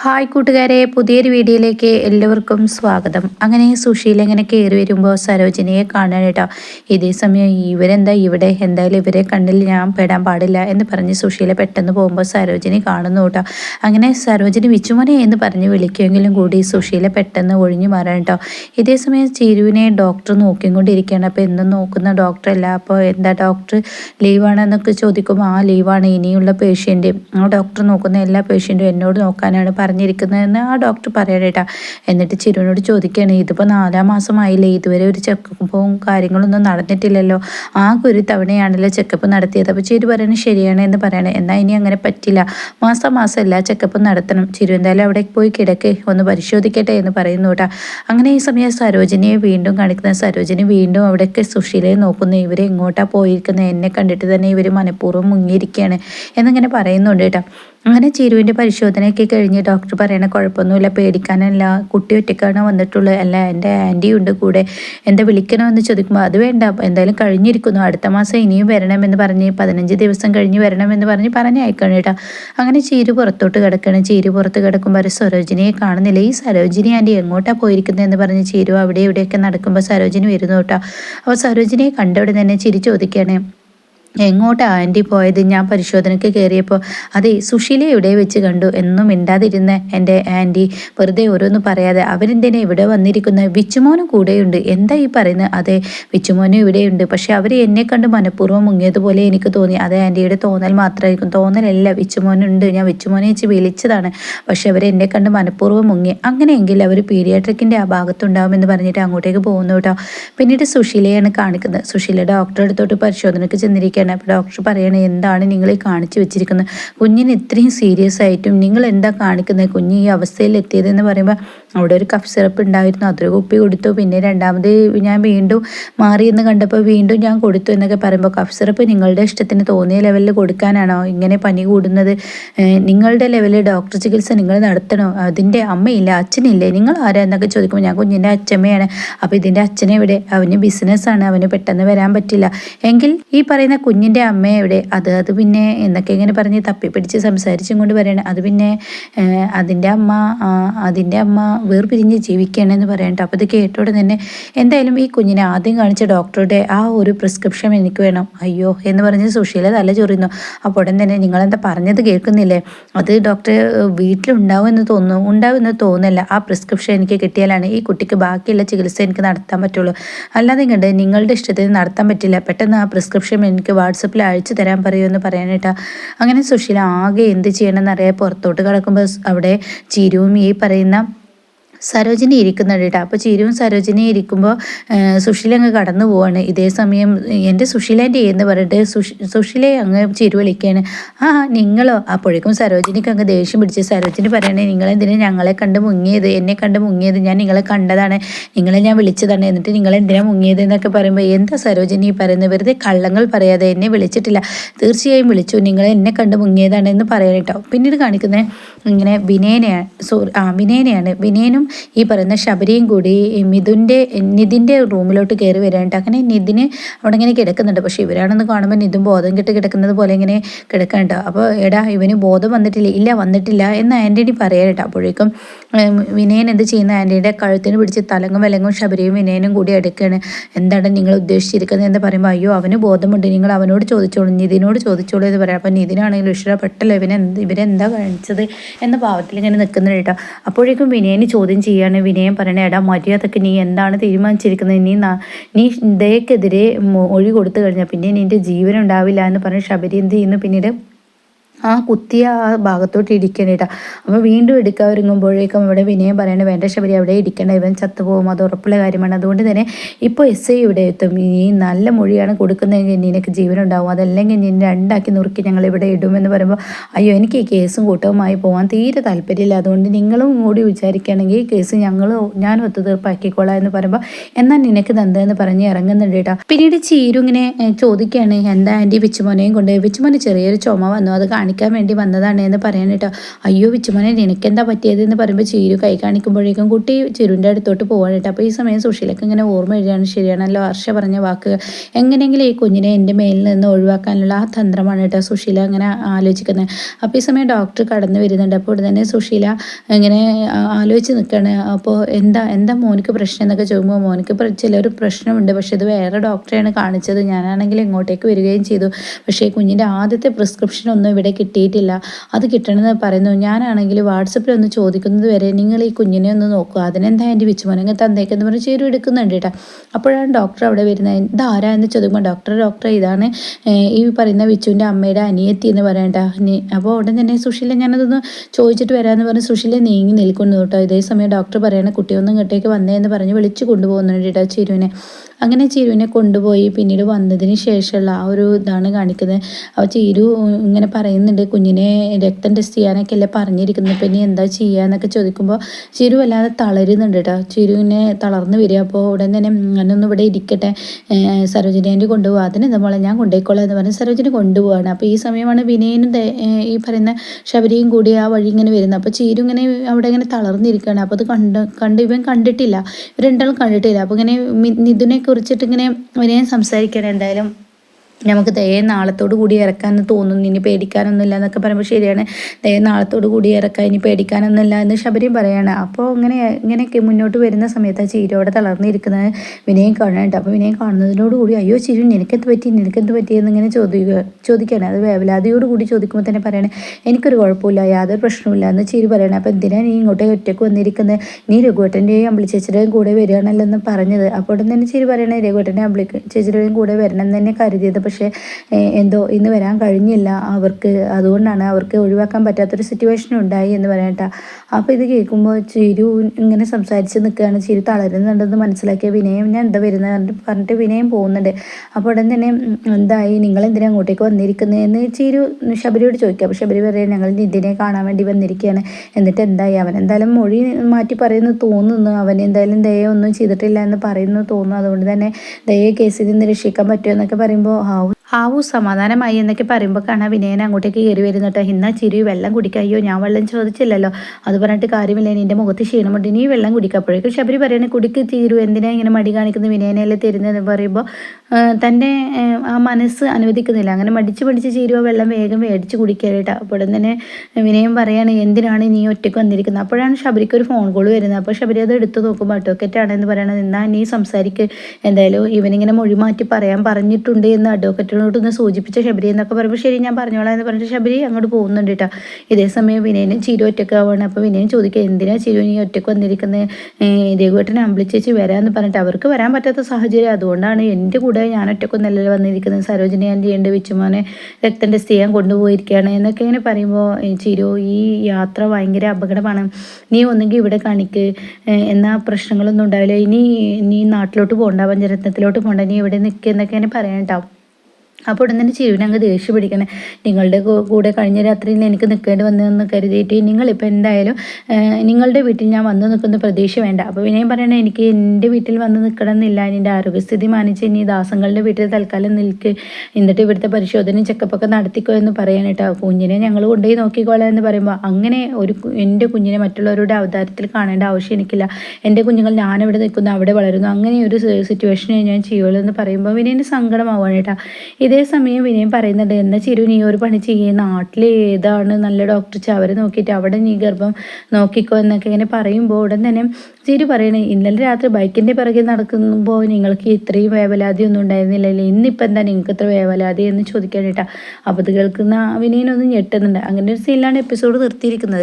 Hi കൂട്ടുകാരെ പുതിയൊരു വീഡിയോയിലേക്ക് എല്ലാവർക്കും സ്വാഗതം. അങ്ങനെ സുശീൽ ഇങ്ങനെ കയറി വരുമ്പോൾ സരോജിനിയെ കാണാൻ കേട്ടോ. ഇതേ സമയം ഇവരെന്താ ഇവിടെ? എന്തായാലും ഇവരെ കണ്ണിൽ ഞാൻ പെടാൻ പാടില്ല എന്ന് പറഞ്ഞ് സുശീല പെട്ടെന്ന് പോകുമ്പോൾ സരോജിനി കാണുന്നു കേട്ടോ. അങ്ങനെ സരോജിനി വിച്ചുമനെ എന്ന് പറഞ്ഞ് വിളിക്കുമെങ്കിലും കൂടി സുശീല പെട്ടെന്ന് ഒഴിഞ്ഞു മാറാൻ കേട്ടോ. ഇതേ സമയം ചിരുവിനെ ഡോക്ടർ നോക്കിക്കൊണ്ടിരിക്കുകയാണ്. അപ്പോൾ എന്നും നോക്കുന്ന ഡോക്ടറല്ല അപ്പോൾ എന്താ ഡോക്ടർ ലീവാണെന്നൊക്കെ ചോദിക്കുമ്പോൾ ആ ലീവാണ്. ഇനിയുള്ള പേഷ്യന്റ് ഡോക്ടർ നോക്കുന്ന എല്ലാ പേഷ്യന്റും എന്നോട് നോക്കാനാണ് പറഞ്ഞിരിക്കുന്നതെന്ന് ആ ഡോക്ടർ പറയണേട്ടാ എന്നിട്ട് ചിരുവിനോട് ചോദിക്കുകയാണ് ഇതിപ്പോൾ നാലാം മാസമായില്ലേ ഇതുവരെ ഒരു ചെക്കപ്പും കാര്യങ്ങളൊന്നും നടന്നിട്ടില്ലല്ലോ. ആ ഒരു തവണയാണല്ലോ ചെക്കപ്പ് നടത്തിയത്. അപ്പോൾ ചിരു പറയണ ശരിയാണ് എന്ന് പറയണേ. എന്നാൽ ഇനി അങ്ങനെ പറ്റില്ല. മാസം മാസം എല്ലാ ചെക്കപ്പും നടത്തണം. ചിരു എന്തായാലും അവിടെ പോയി കിടക്കേ. ഒന്ന് പരിശോധിക്കട്ടെ എന്ന് പറയുന്നു കേട്ടാ അങ്ങനെ ഈ സമയം സരോജിനിയെ വീണ്ടും കാണിക്കുന്ന സരോജിനി വീണ്ടും അവിടെയൊക്കെ സുഷീലയെ നോക്കുന്നു. ഇവരെ എങ്ങോട്ടാ പോയിരിക്കുന്നത്? എന്നെ കണ്ടിട്ട് തന്നെ ഇവർ മനഃപൂർവം മുങ്ങിയിരിക്കുകയാണ്. എന്നിങ്ങനെ പറയുന്നുണ്ട് കേട്ടോ അങ്ങനെ ചേരുവിന്റെ പരിശോധനയൊക്കെ കഴിഞ്ഞ് ഡോക്ടർ പറയണ കുഴപ്പമൊന്നുമില്ല പേടിക്കാനല്ല കുട്ടി ഒറ്റക്കാണ് വന്നിട്ടുള്ളത് അല്ല എന്റെ ആന്റി ഉണ്ട് കൂടെ എന്താ വിളിക്കണമെന്ന് ചോദിക്കുമ്പോൾ അത് വേണ്ട എന്തായാലും കഴിഞ്ഞിരിക്കുന്നു അടുത്ത മാസം ഇനിയും വരണമെന്ന് പറഞ്ഞ് പതിനഞ്ച് ദിവസം കഴിഞ്ഞ് വരണമെന്ന് പറഞ്ഞ് പറഞ്ഞ് അയക്കണം കേട്ടോ. അങ്ങനെ ചേരു പുറത്തോട്ട് കിടക്കണം ചേരു പുറത്ത് കിടക്കുമ്പോൾ സരോജിനിയെ കാണുന്നില്ല. ഈ സരോജിനി ആന്റി എങ്ങോട്ടാണ് പോയിരിക്കുന്നതെന്ന് പറഞ്ഞ് ചേരു അവിടെ ഇവിടെയൊക്കെ നടക്കുമ്പോൾ സരോജിനി വരുന്നു കേട്ടോ. അപ്പോൾ സരോജിനിയെ കണ്ടവിടെ തന്നെ ചിരി ചോദിക്കുകയാണ് എങ്ങോട്ടാ ആന്റി പോയത്? ഞാൻ പരിശോധനയ്ക്ക് കയറിയപ്പോൾ അതെ സുശീലെ ഇവിടെ വെച്ച് കണ്ടു. എന്നും മിണ്ടാതിരുന്ന എന്റെ ആന്റി വെറുതെ ഓരോന്ന് പറയാതെ അവരെന്തിനാ ഇവിടെ വന്നിരിക്കുന്ന? വിച്ചുമോനും കൂടെയുണ്ട്. എന്താ ഈ പറയുന്നത് അതെ വിച്ചുമോനും ഇവിടെയുണ്ട്. പക്ഷെ അവർ എന്നെ കണ്ട് മനഃപൂർവം മുങ്ങിയതുപോലെ എനിക്ക് തോന്നി. അതെ ആന്റിയുടെ തോന്നൽ മാത്രമായിരിക്കും. തോന്നലല്ല വിച്ചുമോനുണ്ട്. ഞാൻ വിച്ചുമോനെ വെച്ച് വിളിച്ചതാണ്. പക്ഷെ അവർ എന്നെ കണ്ട് മനഃപൂർവം മുങ്ങി. അങ്ങനെയെങ്കിൽ അവർ പീഡിയാട്രിക്കിന്റെ ആ ഭാഗത്തുണ്ടാവുമെന്ന് പറഞ്ഞിട്ട് അങ്ങോട്ടേക്ക് പോകുന്നു കേട്ടോ. പിന്നീട് സുശീലയാണ് കാണിക്കുന്നത്. സുശീല ഡോക്ടറെ അടുത്തോട്ട് പരിശോധനയ്ക്ക് ചെന്നിരിക്കുകയാണ്. പറയുകയാണ് അപ്പോൾ ഡോക്ടർ പറയണേ എന്താണ് നിങ്ങൾ ഈ കാണിച്ചു വെച്ചിരിക്കുന്നത്? കുഞ്ഞിന് ഇത്രയും സീരിയസ് ആയിട്ടും നിങ്ങൾ എന്താ കാണിക്കുന്നത് കുഞ്ഞ് ഈ അവസ്ഥയിൽ എത്തിയതെന്ന് പറയുമ്പോൾ അവിടെ ഒരു കഫ് സിറപ്പ് ഉണ്ടായിരുന്നു അതൊരു കുപ്പി കൊടുത്തു പിന്നെ രണ്ടാമത് ഞാൻ വീണ്ടും മാറിയെന്ന് കണ്ടപ്പോൾ വീണ്ടും ഞാൻ കൊടുത്തു എന്നൊക്കെ പറയുമ്പോൾ കഫ് സിറപ്പ് നിങ്ങളുടെ ഇഷ്ടത്തിന് തോന്നിയ ലെവലിൽ കൊടുക്കാനാണോ? ഇങ്ങനെ പനി കൂടുന്നത്? നിങ്ങളുടെ ലെവലിൽ ഡോക്ടർ ചികിത്സ നിങ്ങൾ നടത്തണോ? അതിന്റെ അമ്മയില്ല അച്ഛനില്ലേ? നിങ്ങൾ ആരാ എന്നൊക്കെ ചോദിക്കുമ്പോൾ ഞാൻ കുഞ്ഞിന്റെ അച്ഛമ്മയാണ്. അപ്പോൾ ഇതിന്റെ അച്ഛനെവിടെ അവന് ബിസിനസ്സാണ് അവന് പെട്ടെന്ന് വരാൻ പറ്റില്ല. എങ്കിൽ ഈ പറയുന്ന കുഞ്ഞിന്റെ അമ്മ എവിടെ? അത് അത് പിന്നെ എന്നൊക്കെ ഇങ്ങനെ പറഞ്ഞ് തപ്പിപ്പിടിച്ച് സംസാരിച്ചും കൊണ്ട് പറയണം. അത് പിന്നെ അതിന്റെ അമ്മ അതിന്റെ അമ്മ വേർപിരിഞ്ഞ് ജീവിക്കുകയാണെന്ന് പറയണ്ട അപ്പോൾ ഇത് കേട്ടോടെ തന്നെ എന്തായാലും ഈ കുഞ്ഞിനെ ആദ്യം കാണിച്ച ഡോക്ടറുടെ ആ ഒരു പ്രിസ്ക്രിപ്ഷൻ എനിക്ക് വേണം. അയ്യോ എന്ന് പറഞ്ഞ് സുശീല തല ചൊറിയുന്നു. അപ്പോൾ ഉടൻ തന്നെ നിങ്ങളെന്താ പറഞ്ഞത് കേൾക്കുന്നില്ലേ? അത് ഡോക്ടർ വീട്ടിലുണ്ടാവും എന്ന് തോന്നുന്നു. ഉണ്ടാവും എന്ന് തോന്നുന്നില്ല. ആ പ്രിസ്ക്രിപ്ഷൻ എനിക്ക് കിട്ടിയാലാണ് ഈ കുട്ടിക്ക് ബാക്കിയുള്ള ചികിത്സ എനിക്ക് നടത്താൻ പറ്റുള്ളൂ. അല്ലാതെ കണ്ട് നിങ്ങളുടെ ഇഷ്ടത്തിന് നടത്താൻ പറ്റില്ല. പെട്ടെന്ന് ആ പ്രിസ്ക്രിപ്ഷൻ എനിക്ക് വാട്സപ്പിൽ അയച്ചു തരാൻ പറയുമെന്ന് പറയാനായിട്ടാ അങ്ങനെ സുശീല ആകെ എന്ത് ചെയ്യണമെന്ന് അറിയാൻ പുറത്തോട്ട് കിടക്കുമ്പോൾ അവിടെ ചിരുവും ഈ പറയുന്ന സരോജിനി ഇരിക്കുന്നുണ്ട് കേട്ടോ. അപ്പോൾ ചിരുവും സരോജിനി ഇരിക്കുമ്പോൾ സുശീല അങ്ങ് കടന്നു പോവാണ്. ഇതേ സമയം എന്റെ സുശീലേന്റെ എന്ന് പറഞ്ഞിട്ട് സുഷീലയെ അങ്ങ് ചിരു വിളിക്കുകയാണ് ആ നിങ്ങളോ? അപ്പോഴേക്കും സരോജിനിക്ക് അങ്ങ് ദേഷ്യം പിടിച്ച് സരോജിനി പറയണേ നിങ്ങളെന്തിനാ ഞങ്ങളെ കണ്ട് മുങ്ങിയത്? എന്നെ കണ്ട് മുങ്ങിയത്? ഞാൻ നിങ്ങളെ കണ്ടതാണ്. നിങ്ങളെ ഞാൻ വിളിച്ചതാണ്. എന്നിട്ട് നിങ്ങൾ എന്തിനാ മുങ്ങിയത്? എന്നൊക്കെ പറയുമ്പോൾ എന്താ സരോജിനി പറയുന്നത്? വെറുതെ കള്ളങ്ങൾ പറയാതെ എന്നെ വിളിച്ചിട്ടില്ല. തീർച്ചയായും വിളിച്ചു. നിങ്ങൾ എന്നെ കണ്ട് മുങ്ങിയതാണ് എന്ന് പറയാൻ കേട്ടോ. പിന്നീട് കാണിക്കുന്നത് ഇങ്ങനെ വിനയനെയാണ് സോറി ആ വിനയനെയാണ്. വിനയനും ഈ പറയുന്ന ശബരിയും കൂടി മിഥുന്റെ നിതിന്റെ റൂമിലോട്ട് കയറി വരാനായിട്ട് അങ്ങനെ നിതിന് അവിടെ ഇങ്ങനെ കിടക്കുന്നുണ്ട്. പക്ഷേ ഇവരാണെന്ന് കാണുമ്പോൾ നിതും ബോധം കെട്ട് കിടക്കുന്നത് പോലെ ഇങ്ങനെ കിടക്കണ്ട അപ്പോൾ എടാ ഇവന് ബോധം വന്നിട്ടില്ല ഇല്ല വന്നിട്ടില്ല എന്ന് ആന്റണി പറയാനായിട്ട് അപ്പോഴേക്കും വിനയൻ എന്ത് ചെയ്യുന്ന? ആന്റണിയുടെ കഴുത്തിന് പിടിച്ച് തലങ്ങും വിലങ്ങും ശബരിയും വിനയനും കൂടി എടുക്കുകയാണ്. എന്താണ് നിങ്ങൾ ഉദ്ദേശിച്ചിരിക്കുന്നത് എന്ന് പറയുമ്പോൾ അയ്യോ അവന് ബോധമുണ്ട്. നിങ്ങൾ അവനോട് ചോദിച്ചോളൂ നിതിനോട് ചോദിച്ചോളൂ എന്ന് പറയാം. അപ്പം നിതിനാണെങ്കിലും ഇഷ്ടപ്പെട്ടല്ലോ ഇവനെന്ത് ഇവരെന്താ കാണിച്ചത് എന്ന ഭാവത്തിൽ ഇങ്ങനെ നിൽക്കുന്നുണ്ട് കേട്ടോ. അപ്പോഴേക്കും വിനയന് ചോദ്യം ചെയ്യാണ് വിനയം പറയണേ. എടാ മര്യാദയ്ക്ക് നീ എന്താണ് തീരുമാനിച്ചിരിക്കുന്നത്? നീ നീ ദയക്കെതിരെ ഒഴി കൊടുത്തു കഴിഞ്ഞാൽ പിന്നെ നിന്റെ ജീവനുണ്ടാവില്ല എന്ന് പറഞ്ഞ് ശബരി എന്ത് ചെയ്യുന്നു? പിന്നീട് ആ കുത്തിയ ആ ഭാഗത്തോട്ട് ഇടിക്കണേട്ട അപ്പോൾ വീണ്ടും എടുക്കാൻ ഒരുങ്ങുമ്പോഴേക്കും ഇവിടെ വിനയം പറയണ വേണ്ട ശബരി അവിടെ ഇടിക്കേണ്ട ഇവൻ ചത്തുപോകും അത് ഉറപ്പുള്ള കാര്യമാണ്. അതുകൊണ്ട് തന്നെ ഇപ്പോൾ എസ് ഐ ഇവിടെ എത്തും. ഈ നല്ല മൊഴിയാണ് കൊടുക്കുന്നതെങ്കിൽ നിനക്ക് ജീവനുണ്ടാവും അതല്ലെങ്കിൽ നീ രണ്ടാക്കി നുറുക്കി ഞങ്ങൾ ഇവിടെ ഇടുമെന്ന് പറയുമ്പോൾ അയ്യോ എനിക്ക് ഈ കേസും കൂട്ടവുമായി പോകാൻ തീരെ താല്പര്യമില്ല. അതുകൊണ്ട് നിങ്ങളും കൂടി വിചാരിക്കുകയാണെങ്കിൽ ഈ കേസ് ഞങ്ങൾ ഞാൻ ഒത്തുതീർപ്പാക്കിക്കോളാം എന്ന് പറയുമ്പോൾ എന്നാൽ നിനക്ക് എന്താന്ന് പറഞ്ഞ് ഇറങ്ങുന്നുണ്ട് കേട്ടോ പിന്നീട് ചീരു ഇങ്ങനെ ചോദിക്കുകയാണ് എന്താ ആന്റി വിച്ചുമോനെയും കൊണ്ട്? വിച്ചുമോന് ചെറിയൊരു ചുമ വന്നു. അത് കാണിക്കാൻ വേണ്ടി വന്നതാണ് എന്ന് പറയാൻ കേട്ടോ. അയ്യോ വിച്ചുമോനെ നിനക്കെന്താ പറ്റിയത് എന്ന് പറയുമ്പോൾ ചീരു കൈ കാണിക്കുമ്പോഴേക്കും കുട്ടി ചിരുവിന്റെ അടുത്തോട്ട് പോകാൻ കേട്ടോ. അപ്പോൾ ഈ സമയം സുശീലക്ക് ഇങ്ങനെ ഓർമ്മ എഴുതിയാണ് ശരിയാണല്ലോ ഹർഷ പറഞ്ഞ വാക്കുകൾ എങ്ങനെയെങ്കിലും ഈ കുഞ്ഞിനെ എന്റെ മേലിൽ നിന്ന് ഒഴിവാക്കാനുള്ള ആ തന്ത്രമാണ് കേട്ടോ സുശീല അങ്ങനെ ആലോചിക്കുന്നത്. അപ്പോൾ ഈ സമയം ഡോക്ടർ കടന്നു വരുന്നുണ്ട്. അപ്പോൾ ഉടനെ സുശീല ഇങ്ങനെ ആലോചിച്ച് നിൽക്കുകയാണ് അപ്പോൾ എന്താ എന്താ മോനിക്ക് പ്രശ്നം എന്നൊക്കെ ചോദിക്കുമ്പോൾ മോനിക്ക് ചിലൊരു പ്രശ്നമുണ്ട്. പക്ഷേ ഇത് വേറെ ഡോക്ടറെയാണ് കാണിച്ചത്. ഞാനാണെങ്കിൽ ഇങ്ങോട്ടേക്ക് വരികയും ചെയ്തു. പക്ഷേ കുഞ്ഞിന്റെ ആദ്യത്തെ പ്രിസ്ക്രിപ്ഷൻ ഒന്നും ഇവിടെ കിട്ടിയിട്ടില്ല. അത് കിട്ടണമെന്ന് പറയുന്നു. ഞാനാണെങ്കിൽ വാട്സപ്പിൽ ഒന്ന് ചോദിക്കുന്നത് വരെ നിങ്ങൾ ഈ കുഞ്ഞിനെ ഒന്ന് നോക്കുക അതിനെന്താ എന്റെ വിച്ചുമോനങ്ങ് തന്നേക്കെന്ന് പറഞ്ഞ് ചേരു എടുക്കുന്നുണ്ട് കേട്ടോ. അപ്പോഴാണ് ഡോക്ടർ അവിടെ വരുന്നത്. ഇതാരാ എന്ന് ചോദിക്കുമ്പോൾ ഡോക്ടർ ഡോക്ടർ ഇതാണ് ഈ പറയുന്ന വിച്ചുവിന്റെ അമ്മയുടെ അനിയത്തി എന്ന് പറയണ്ട അപ്പോൾ ഉടൻ തന്നെ സുശീല ഞാനതൊന്ന് ചോദിച്ചിട്ട് വരാമെന്ന് പറഞ്ഞ് സുശീല നീങ്ങി നിൽക്കുന്നു കേട്ടോ. ഇതേ സമയം ഡോക്ടർ പറയണ കുട്ടിയൊന്നും ഇങ്ങോട്ടേക്ക് വന്നേ എന്ന് പറഞ്ഞ് വിളിച്ചു കൊണ്ടുപോകുന്നുണ്ട് കേട്ടോ ചിരുവിനെ. അങ്ങനെ ചിരുവിനെ കൊണ്ടുപോയി പിന്നീട് വന്നതിന് ശേഷമുള്ള ആ ഒരു ഇതാണ് കാണിക്കുന്നത്. അപ്പോൾ ചിരു ഇങ്ങനെ പറയുന്നുണ്ട് കുഞ്ഞിനെ രക്തം ടെസ്റ്റ് ചെയ്യാനൊക്കെ അല്ലേ പറഞ്ഞിരിക്കുന്നത്? ഇനി എന്താ ചെയ്യാന്നൊക്കെ ചോദിക്കുമ്പോൾ ചിരു വല്ലാതെ തളരുന്നുണ്ട് കേട്ടോ ചിരുവിനെ തളർന്നു വരിക. അപ്പോൾ ഉടൻ തന്നെ ഞാനൊന്നും ഇവിടെ ഇരിക്കട്ടെ സരോജിനേന്റെ കൊണ്ടുപോകുക അതിന് നമ്മളെ ഞാൻ കൊണ്ടുപോയിക്കോളാം എന്ന് പറഞ്ഞ് സരോജിനി കൊണ്ടുപോവാണ്. അപ്പോൾ ഈ സമയമാണ് വിനയനും ഈ പറയുന്ന ശബരിയും കൂടി ആ വഴി ഇങ്ങനെ വരുന്നത്. അപ്പോൾ ചീരു ഇങ്ങനെ അവിടെ ഇങ്ങനെ തളർന്നിരിക്കുകയാണ്. അപ്പോൾ അത് കണ്ട് കണ്ട് ഇവൻ കണ്ടിട്ടില്ല. രണ്ടാളും കണ്ടിട്ടില്ല. അപ്പോൾ ഇങ്ങനെ നിതിനെ കുറിച്ചിട്ട് ഇങ്ങനെ വിനയൻ സംസാരിക്കണം എന്തായാലും. നമുക്ക് ദയ നാളത്തോട് കൂടി ഇറക്കാമെന്ന് തോന്നുന്നു. ഇനി പേടിക്കാനൊന്നുമില്ല എന്നൊക്കെ പറയുമ്പോൾ ശരിയാണ്. ദയ നാളത്തോട് കൂടി ഇറക്കാൻ ഇനി പേടിക്കാനൊന്നുമില്ല എന്ന് ശബരിയും പറയാണ്. അപ്പോൾ ഇങ്ങനെ ഇങ്ങനെയൊക്കെ മുന്നോട്ട് വരുന്ന സമയത്ത് ആ ചീരോടെ തളർന്നിരിക്കുന്നത് വിനയം കാണാനുണ്ട് അപ്പോൾ വിനയം കാണുന്നതിനോട് കൂടി അയ്യോ ചിരു നിനക്കെന്ത് പറ്റി? നിനക്കെന്ത് പറ്റി? ഇങ്ങനെ ചോദിക്കുക ചോദിക്കുകയാണ്. അത് വേവലാതിയോട് കൂടി ചോദിക്കുമ്പോൾ തന്നെ പറയണേ എനിക്കൊരു കുഴപ്പമില്ല യാതൊരു പ്രശ്നമില്ല എന്ന് ചിരി പറയണേ. അപ്പോൾ എന്തിനാണ് നീ ഇങ്ങോട്ടേ ഒറ്റയ്ക്ക് വന്നിരിക്കുന്നത്? നീ രഘുവേട്ടന്റെയും അമ്പിളി ചേച്ചിയുടെയും കൂടെ വരികയാണല്ലോ എന്ന് പറഞ്ഞത്. അപ്പോൾ തന്നെ ചിരി പറയണേ രഘുവേട്ടന്റെ അമ്പിളി ചേച്ചിയുടെയും കൂടെ വരണം എന്ന് തന്നെ കരുതിയത്. പക്ഷേ എന്തോ ഇന്ന് വരാൻ കഴിഞ്ഞില്ല. അവർക്ക് അതുകൊണ്ടാണ് അവർക്ക് ഒഴിവാക്കാൻ പറ്റാത്തൊരു സിറ്റുവേഷൻ ഉണ്ടായി എന്ന് പറയട്ടെ. അപ്പോൾ ഇത് കേൾക്കുമ്പോൾ ചിരു ഇങ്ങനെ സംസാരിച്ച് നിൽക്കുകയാണ്. ചിരു തളരുന്നുണ്ടെന്ന് മനസ്സിലാക്കിയ വിനയം ഞാൻ എന്താ വരുന്നത് പറഞ്ഞിട്ട് വിനയം പോകുന്നുണ്ട്. അപ്പോൾ ഉടൻ തന്നെ എന്തായി? നിങ്ങൾ എന്തിനാ അങ്ങോട്ടേക്ക് വന്നിരിക്കുന്നത് എന്ന് ചിരു ശബരിയോട് ചോദിക്കുക. അപ്പോൾ ശബരി പറയാം ഞങ്ങൾ നിതിനെ കാണാൻ വേണ്ടി വന്നിരിക്കുകയാണ്. എന്നിട്ട് എന്തായി? അവൻ എന്തായാലും മൊഴി മാറ്റി പറയുന്നു തോന്നുന്നു. അവൻ എന്തായാലും ദയ ഒന്നും ചെയ്തിട്ടില്ല എന്ന് പറയുന്നു തോന്നുന്നു. അതുകൊണ്ട് തന്നെ ദയെ കേസിൽ നിന്ന് രക്ഷിക്കാൻ പറ്റുമോ എന്നൊക്കെ പറയുമ്പോൾ ഹാവു ആവു സമാധാനമായി എന്നൊക്കെ പറയുമ്പോൾ കാണാൻ വിനയൻ അങ്ങോട്ടേക്ക് കയറി വരുന്നിട്ട് ഇന്നാ ചിരി വെള്ളം കുടിക്കുക അയ്യോ ഞാൻ വെള്ളം ചോദിച്ചില്ലല്ലോ. അത് പറഞ്ഞിട്ട് കാര്യമില്ല. എന്റെ മുഖത്ത് ക്ഷീണമുണ്ട് നീ വെള്ളം കുടിക്കപ്പോഴേക്കും ശബരി പറയണേ കുടിക്ക് തീരൂ. എന്തിനാ ഇങ്ങനെ മടി കാണിക്കുന്ന വിനയനല്ലേ തരുന്നതെന്ന് പറയുമ്പോൾ തന്റെ ആ മനസ്സ് അനുവദിക്കുന്നില്ല. അങ്ങനെ മടിച്ച് മടിച്ച് ചീരുവോ വെള്ളം വേഗം മേടിച്ച് കുടിക്കാനായിട്ട് അപ്പോൾ തന്നെ വിനയം പറയാണ് എന്തിനാണ് നീ ഒറ്റയ്ക്ക് വന്നിരിക്കുന്നത്? അപ്പോഴാണ് ശബരിക്ക് ഒരു ഫോൺ കോൾ വരുന്നത്. അപ്പോൾ ശബരി അത് എടുത്തു നോക്കുമ്പോൾ അഡ്വക്കേറ്റ് ആണെന്ന് പറയണത്. എന്നാൽ നീ സംസാരിക്ക്. എന്തായാലും ഇവനിങ്ങനെ മൊഴിമാറ്റി പറയാൻ പറഞ്ഞിട്ടുണ്ട് എന്ന് അഡ്വക്കേറ്റ് ഒന്ന് സൂചിപ്പിച്ച ശബരി എന്നൊക്കെ പറയുമ്പോൾ ശരി ഞാൻ പറഞ്ഞോളാം എന്ന് പറഞ്ഞിട്ട് ശബരി അങ്ങോട്ട് പോകുന്നുണ്ട് കേട്ടോ ഇതേ സമയം വിനയനും ചിരു ഒറ്റക്കാവാണ്. അപ്പോൾ വിനയൻ ചോദിക്കുക എന്തിനാ ചിരു നീ ഒറ്റയ്ക്ക് വന്നിരിക്കുന്നത് രഘുവേട്ടനെ അമ്പിളിച്ചേച്ചി വരാമെന്ന് പറഞ്ഞിട്ട് അവർക്ക് വരാൻ പറ്റാത്ത സാഹചര്യം. അതുകൊണ്ടാണ് എന്റെ കൂടെ ഞാൻ ഒറ്റക്കൊന്നല്ലല്ലോ വന്നിരിക്കുന്നത്. സരോജിനി ആന്റി എന്റെ വിച്ചുമോനെ രക്തം ടെസ്റ്റ് ചെയ്യാൻ കൊണ്ടുപോയിരിക്കുകയാണ്. എന്നൊക്കെ ഇങ്ങനെ പറയുമ്പോൾ ചിരു ഈ യാത്ര ഭയങ്കര അപകടമാണ്. നീ ഒന്നെങ്കിൽ ഇവിടെ കാണിക്ക്. എന്നാ പ്രശ്നങ്ങളൊന്നും ഉണ്ടാവില്ല. ഇനി നീ നാട്ടിലോട്ട് പോകണ്ട പഞ്ചരത്നത്തിലോട്ട് പോകണ്ട നീ ഇവിടെ നിൽക്കുക എന്നൊക്കെ ഇങ്ങനെ പറയാൻ കേട്ടോ. അപ്പോൾ ഉടൻ തന്നെ ചിരുവിനെ അങ്ങ് ദേഷ്യം പിടിക്കണേ. നിങ്ങളുടെ കൂടെ കഴിഞ്ഞ രാത്രിയിൽ എനിക്ക് നിൽക്കേണ്ടി വന്നതെന്ന് കരുതിയിട്ട് നിങ്ങളിപ്പോൾ എന്തായാലും നിങ്ങളുടെ വീട്ടിൽ ഞാൻ വന്നു നിൽക്കുന്ന പ്രതീക്ഷ വേണ്ട. അപ്പോൾ വിനയം പറയണേ എനിക്ക് എന്റെ വീട്ടിൽ വന്ന് നിൽക്കണം എന്നില്ല എന്റെ ആരോഗ്യസ്ഥിതി മാനിച്ച് ഇനി ദാസങ്ങളുടെ വീട്ടിൽ തൽക്കാലം നിൽക്ക്. എന്നിട്ട് ഇവിടുത്തെ പരിശോധനയും ചെക്കപ്പൊക്കെ നടത്തിക്കോ എന്ന് പറയാനിട്ടോ കുഞ്ഞിനെ ഞങ്ങൾ കൊണ്ടുപോയി നോക്കിക്കോളാം എന്ന് പറയുമ്പോൾ അങ്ങനെ ഒരു എന്റെ കുഞ്ഞിനെ മറ്റുള്ളവരുടെ അവതാരത്തിൽ കാണേണ്ട ആവശ്യം എനിക്കില്ല. എന്റെ കുഞ്ഞുങ്ങൾ ഞാനിവിടെ നിൽക്കുന്നു അവിടെ വളരുന്നു. അങ്ങനെ ഒരു സിറ്റുവേഷനെ ഞാൻ ചെയ്യുള്ളൂ എന്ന് പറയുമ്പോൾ വിനയന്റെ സങ്കടമാവാണ് കേട്ടോ. ഇത് ഇതേ സമയം വിനയം പറയുന്നുണ്ട് എന്നാ ചിരു നീ ഒരു പണി ചെയ്യേ. നാട്ടിൽ ഏതാണ് നല്ല ഡോക്ടർ അവരെ നോക്കിയിട്ട് അവിടെ നീ ഗർഭം നോക്കിക്കോ എന്നൊക്കെ ഇങ്ങനെ പറയുമ്പോൾ ഉടൻ തന്നെ ചിരു പറയണേ ഇന്നലെ രാത്രി ബൈക്കിന്റെ പിറകെ നടക്കുമ്പോൾ നിങ്ങൾക്ക് ഇത്രയും വേവലാതി ഒന്നും ഉണ്ടായിരുന്നില്ലല്ലേ ഇന്നിപ്പോൾ എന്താ നിങ്ങൾക്ക് ഇത്ര വേവലാതി? എന്ന് ചോദിക്കാനായിട്ടാണ് അപ്പോൾ അത് കേൾക്കുന്ന വിനയനൊന്നും ഞെട്ടുന്നുണ്ട്. അങ്ങനെ ഒരു സീനിലാണ് എപ്പിസോഡ് നിർത്തിയിരിക്കുന്നത്.